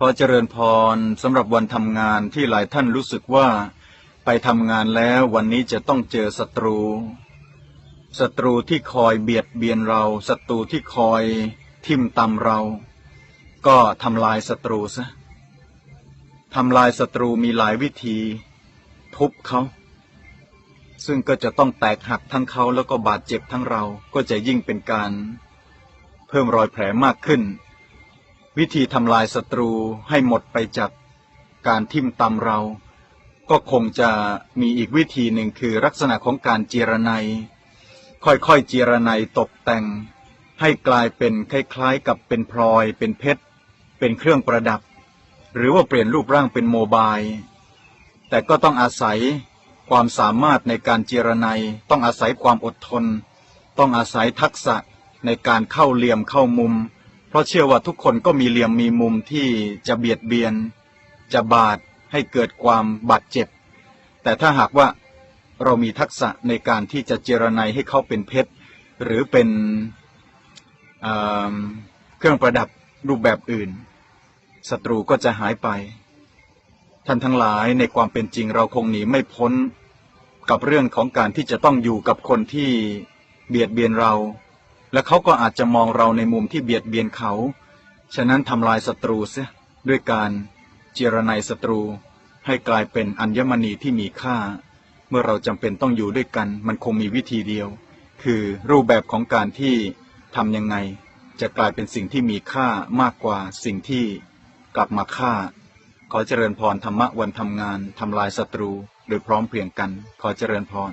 พอเจริญพรสำหรับวันทำงานที่หลายท่านรู้สึกว่า ไปทำงานแล้ววันนี้จะต้องเจอศัตรู ศัตรูที่คอยเบียดเบียนเรา ศัตรูที่คอยทิ่มตำเรา ก็ทำลายศัตรูซะทำลายศัตรูมีหลายวิธี ทุบเขาซึ่งก็จะต้องแตกหักทั้งเขาแล้วก็บาดเจ็บทั้งเราก็จะยิ่งเป็นการ เพิ่มรอยแผลมากขึ้น วิธีทำลายศัตรูให้หมดไปจากการทิ่มตำเรา ก็คงจะมีอีกวิธีหนึ่งคือลักษณะของการเจรไนยค่อยๆเจรไนยตกแต่ง ให้กลายเป็นคล้ายๆ กับเป็นพลอย เป็นเพชร เป็นเครื่องประดับ หรือว่าเปลี่ยนรูปร่างเป็นโมบาย แต่ก็ต้องอาศัยความสามารถในการเจรไนยต้องอาศัยความอดทน ต้องอาศัยทักษะในการเข้าเหลี่ยมเข้ามุม ราะเชื่อว่าทุกคนก็มีเหลี่ยมมีมุมที่จะเบียดเบียน จะบาดให้เกิดความบาดเจ็บ แต่ถ้าหากว่าเรามีทักษะในการที่จะเจรไนให้เขาเป็นเพชร หรือเป็นเเครื่องประดับรูปแบบอื่นศัตรูก็จะหายไป ท่านทั้งหลายในความเป็นจริงเราคงหนีไม่พ้นกับเรื่องของการที่จะต้องอยู่กับคนที่เบียดเบียนเรา และเขาก็อาจจะมองเราในมุมที่เบียดเบียนเขา ฉะนั้นทำลายศัตรูเสียด้วยการเจรไนศัตรู ให้กลายเป็นอัญมณีที่มีค่า เมื่อเราจำเป็นต้องอยู่ด้วยกัน มันคงมีวิธีเดียว คือรูปแบบของการที่ทำยังไง จะกลายเป็นสิ่งที่มีค่ามากกว่าสิ่งที่กลับมาฆ่า ขอเจริญพรธรรมะวันทำงานทำลายศัตรูโดยพร้อมเพรียงกัน ขอเจริญพร